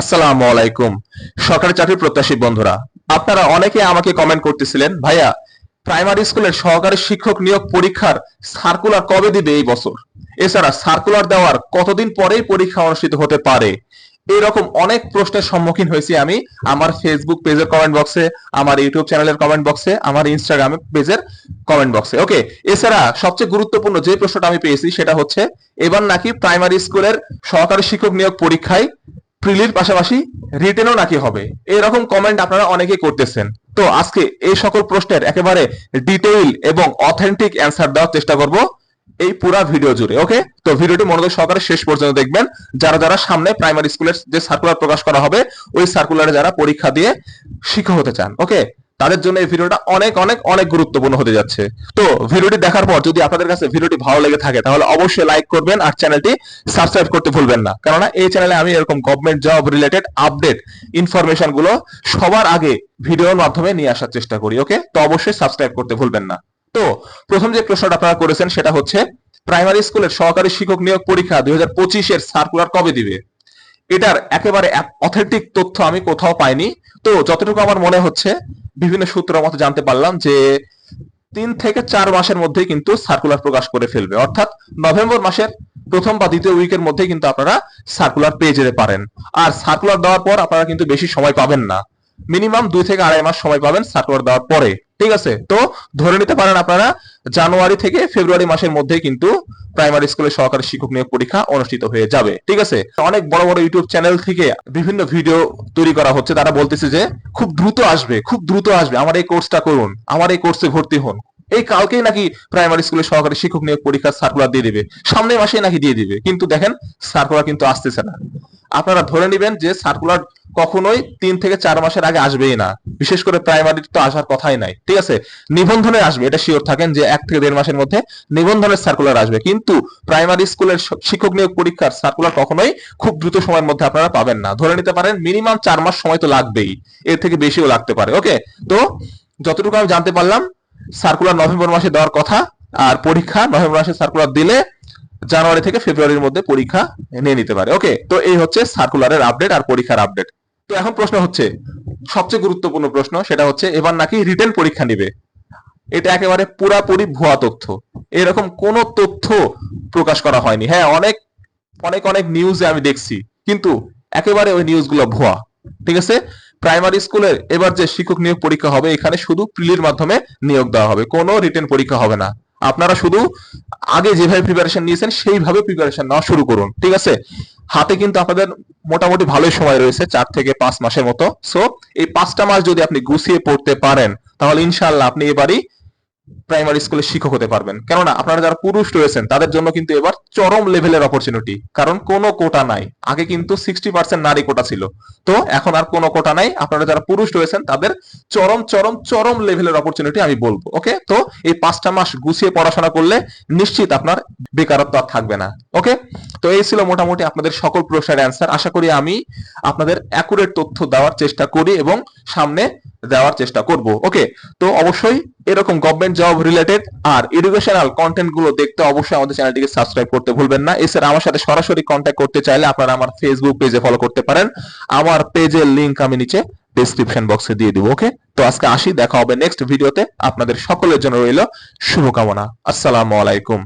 আসসালামু আলাইকুম। সরকারি চাকরি প্রত্যাশী বন্ধুরা, আপনারা অনেকে আমাকে কমেন্ট করতেছিলেন, ভাইয়া প্রাইমারি স্কুলের সহকারী শিক্ষক নিয়োগ পরীক্ষার সার্কুলার কবে দিবে এই বছর? এছাড়া সার্কুলার দেওয়ার কতদিন পরেই পরীক্ষা অনুষ্ঠিত হতে পারে? এরকম অনেক প্রশ্নের সম্মুখীন হয়েছি আমি আমার ফেসবুক পেজের কমেন্ট বক্সে আমার ইউটিউব চ্যানেলের কমেন্ট বক্সে আমার ইনস্টাগ্রাম পেজের কমেন্ট বক্সে ওকে এছাড়া সবচেয়ে গুরুত্বপূর্ণ যে প্রশ্নটা আমি পেয়েছি সেটা হচ্ছে, এবার নাকি প্রাইমারি স্কুলের সহকারী শিক্ষক নিয়োগ পরীক্ষায় প্রিলির পাশাপাশি রিটেনও নাকি হবে? এরকম কমেন্ট আপনারা অনেকেই করতেছেন। তো আজকে এই সকল প্রশ্নের একেবারে ডিটেইল এবং অথেন্টিক অ্যান্সার দেওয়ার চেষ্টা করব এই পুরা ভিডিও জুড়ে ওকে তো ভিডিওটি মনোযোগ সহকারে শেষ পর্যন্ত দেখবেন। যারা যারা সামনে প্রাইমারি স্কুলের যে সার্কুলার প্রকাশ করা হবে, ওই সার্কুলারে যারা পরীক্ষা দিয়ে শিক্ষক হতে চান ওকে তাদের জন্য এই ভিডিওটা অনেক অনেক অনেক গুরুত্বপূর্ণ হতে যাচ্ছে। তো ভিডিওটি দেখার পর যদি আপনাদের কাছে ভিডিওটি ভালো লেগে থাকে, তাহলে অবশ্যই লাইক করবেন আর চ্যানেলটি সাবস্ক্রাইব করতে ভুলবেন না। কেননা এই চ্যানেলে আমি এরকম গভর্নমেন্ট জব রিলেটেড আপডেট ইনফরমেশনগুলো সবার আগে ভিডিওর মাধ্যমে নিয়ে আসার চেষ্টা করি ওকে তো অবশ্যই সাবস্ক্রাইব করতে ভুলবেন না। তো প্রথম যে প্রশ্নটা আপনারা করেছেন সেটা হচ্ছে প্রাইমারি স্কুলের সহকারী শিক্ষক নিয়োগ পরীক্ষা দুই হাজার পঁচিশের সার্কুলার কবে দিবে? এটার একেবারে অথেন্টিক তথ্য আমি কোথাও পাইনি। তো যতটুকু আমার মনে হচ্ছে বিভিন্ন সূত্র মতো জানতে পারলাম যে তিন থেকে চার মাসের মধ্যে কিন্তু সার্কুলার প্রকাশ করে ফেলবে। অর্থাৎ নভেম্বর মাসের প্রথম বা দ্বিতীয় উইকের মধ্যে কিন্তু আপনারা সার্কুলার পেয়ে যেতে পারেন। আর সার্কুলার দেওয়ার পর আপনারা কিন্তু বেশি সময় পাবেন না। মিনিমাম দুই থেকে আড়াই মাস সময় পাবেন সার্কুলার দেওয়ার পরে। ঠিক আছে? তো ধরে নিতে পারেন আপনারা, জানুয়ারি থেকে ফেব্রুয়ারি মাসের মধ্যে কিন্তু প্রাইমারি স্কুলের সহকারী শিক্ষক নিয়োগ পরীক্ষা অনুষ্ঠিত হয়ে যাবে, ঠিক আছে? অনেক বড় বড় ইউটিউব চ্যানেল থেকে বিভিন্ন ভিডিও তৈরি করা হচ্ছে, তারা বলতেছে যে খুব দ্রুত আসবে, খুব দ্রুত আসবে, আমার এই কোর্সটা করুন, আমার এই কোর্সে ভর্তি হন। এই কালকেই নাকি প্রাইমারি স্কুলের সহকারী শিক্ষক নিয়োগ পরীক্ষার সার্কুলার দিয়ে দিবে, সামনের মাসে নাকি দিয়ে দিবে, কিন্তু দেখেন সার্কুলার কিন্তু আসতেছে না। আপনারা ধরে নেবেন যে সার্কুলার কখনোই তিন থেকে চার মাসের আগে আসবেই না। বিশেষ করে প্রাইমারি তো আসার কথাই নাই, ঠিক আছে? নিবন্ধনে আসবে, এটা শিওর থাকেন যে এক থেকে দেড় মাসের মধ্যে নিবন্ধনের সার্কুলার আসবে। কিন্তু প্রাইমারি স্কুলের শিক্ষক নিয়োগ পরীক্ষার সার্কুলার কখনোই খুব দ্রুত সময়ের মধ্যে আপনারা পাবেন না। ধরে নিতে পারেন মিনিমাম চার মাস সময় তো লাগবেই। এর থেকে বেশিও লাগতে পারে ওকে তো যতটুকু আমি জানতে পারলাম সার্কুলার নভেম্বর মাসে দেওয়ার কথা, আর পরীক্ষা নভেম্বর মাসে সার্কুলার দিলে জানুয়ারি থেকে ফেব্রুয়ারির মধ্যে পরীক্ষা নিয়ে নিতে পারে ওকে তো এই হচ্ছে সার্কুলারের আপডেট আর পরীক্ষার আপডেট তো এখন প্রশ্ন হচ্ছে, সবচেয়ে গুরুত্বপূর্ণ প্রশ্ন সেটা হচ্ছে, এবার নাকি রিটেন পরীক্ষা নিবে? এটা একেবারে পুরাপুরি ভুয়া তথ্য। এরকম কোন তথ্য প্রকাশ করা হয়নি। হ্যাঁ অনেক অনেক অনেক নিউজে আমি দেখছি, কিন্তু একেবারে ওই নিউজগুলো ভুয়া। ঠিক আছে? প্রাইমারি স্কুলের এবার যে শিক্ষক নিয়োগ পরীক্ষা হবে, এখানে শুধু প্রিলির মাধ্যমে নিয়োগ দেওয়া হবে, কোনো রিটেন পরীক্ষা হবে না। আপনারা শুধু আগে যেভাবে প্রিপারেশন নিয়েছেন, সেইভাবে প্রিপারেশন নেওয়া শুরু করুন। ঠিক আছে? হাতে কিন্তু আপনাদের মোটামুটি ভালোই সময় রয়েছে, চার থেকে পাঁচ মাসের মতো। সো এই পাঁচটা মাস যদি আপনি গুছিয়ে পড়তে পারেন, তাহলে ইনশাল্লাহ আপনি এবারই প্রাইমারি স্কুলে শিক্ষক হতে পারবেন। কেননা আপনারা যারা পুরুষ রয়েছেন, তাদের জন্য কিন্তু এবার চরম লেভেলের অপরচুনিটি কারণ কোনো কোটা নাই। আগে কিন্তু সিক্সটি পার্সেন্ট নারী কোটা ছিল। তো এখন আর কোনো কোটা নাই। আপনারা যারা পুরুষ রয়েছেন, তাদের চরম চরম চরম লেভেলের অপরচুনিটি আমি বলব ওকে তো এই পাঁচটা মাস গুছিয়ে পড়াশোনা করলে নিশ্চিত আপনার বেকারত্ব আর থাকবে না ওকে তো এই ছিল মোটামুটি আপনাদের সকল প্রশ্নের অ্যান্সার আশা করি আমি আপনাদের অ্যাকুরেট তথ্য দেওয়ার চেষ্টা করি এবং সামনে দেওয়ার চেষ্টা করব ওকে তো অবশ্যই এরকম গভর্নমেন্ট জব রিলেটেড আর এডুকেশনাল কন্টেন্টগুলো দেখতে অবশ্যই আমাদের চ্যানেলটিকে সাবস্ক্রাইব করতে ভুলবেন না। এছাড়া আমার সাথে সরাসরি কন্ট্যাক্ট করতে চাইলে আপনারা আমার ফেসবুক পেজে ফলো করতে পারেন। আমার পেজের লিংক আমি নিচে ডেসক্রিপশন বক্সে দিয়ে দিব ওকে তো আজকে আসি, দেখা হবে নেক্সট ভিডিওতে আপনাদের সকলের জন্য রইল শুভকামনা। আসসালামু আলাইকুম।